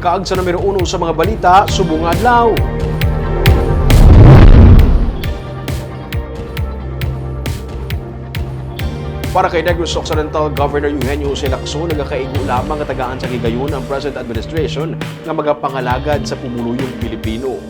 Kaag sa numero uno sa mga balita, subong adlaw. Para kay Negros Occidental Governor Eugenio Jose Lacson, nagakaigo lamang at tagaan sa higayon ang present administration nga magapangalagad sa pumuluyong Pilipino.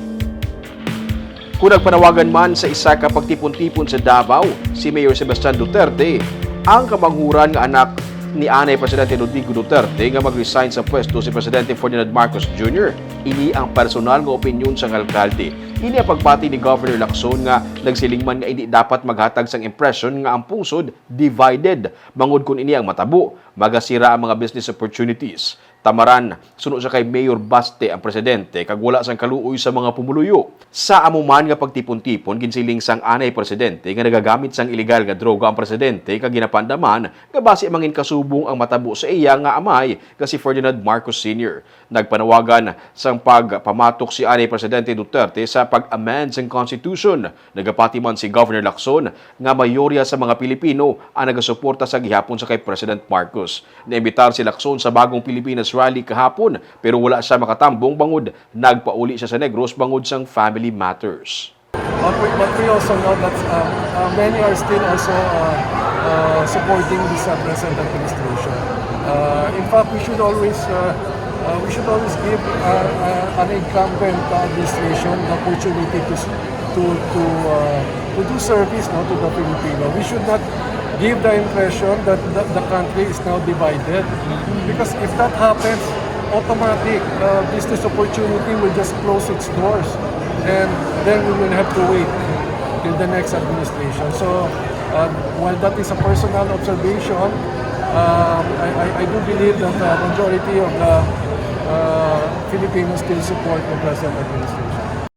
Kung nagpanawagan man sa isa ka pagtipon-tipon sa Davao, si Mayor Sebastian Duterte, ang kamanghuran nga anak ni Anay Presidente Rodrigo Duterte nga mag-resign sa pwesto si Presidente Ferdinand Marcos Jr. Ini ang personal nga opinyon sa alkalde. Ini ang pagbati ni Governor Lacson nga nagsiling man nga hindi dapat maghatag sang impression nga ang pusod divided. Mangod kun ini ang matabo, magasira ang mga business opportunities. Tamaran, sunod sa kay Mayor Baste ang presidente kag wala sang kaluoy sa mga pumuluyo. Sa amuman nga pagtipon-tipon ginsiling sang anay presidente nga nagagamit sang illegal nga droga ang presidente kag ginapandaman nga base mangin kasubong ang matabo sa iya nga amay nga si Ferdinand Marcos Sr. Nagpanawagan sang pagpamatok si anay presidente Duterte sa pag-amend sang constitution. Nagapati man si Governor Lacson nga mayorya sa mga Pilipino ang nagasuporta sa gihapon sa kay President Marcos. Naimbitar si Lacson sa bagong Pilipinas rally kahapon pero wala siya makatambong bangod nagpauli siya sa Negros bangod sang family matters. But we, but we also know that uh, uh, many are still also uh, uh, supporting this uh, present administration. Uh, in fact, we should always uh, uh, we should always give uh, uh, an incumbent administration the opportunity to to to uh, to do service no, to the Filipino. We should not give the impression that the, the country is now divided, because if that happens, automatic uh, business opportunity will just close its doors and then we will have to wait till the next administration. So uh, while that is a personal observation, um, I, I, I do believe that the majority of the uh, Filipinos still support the present administration.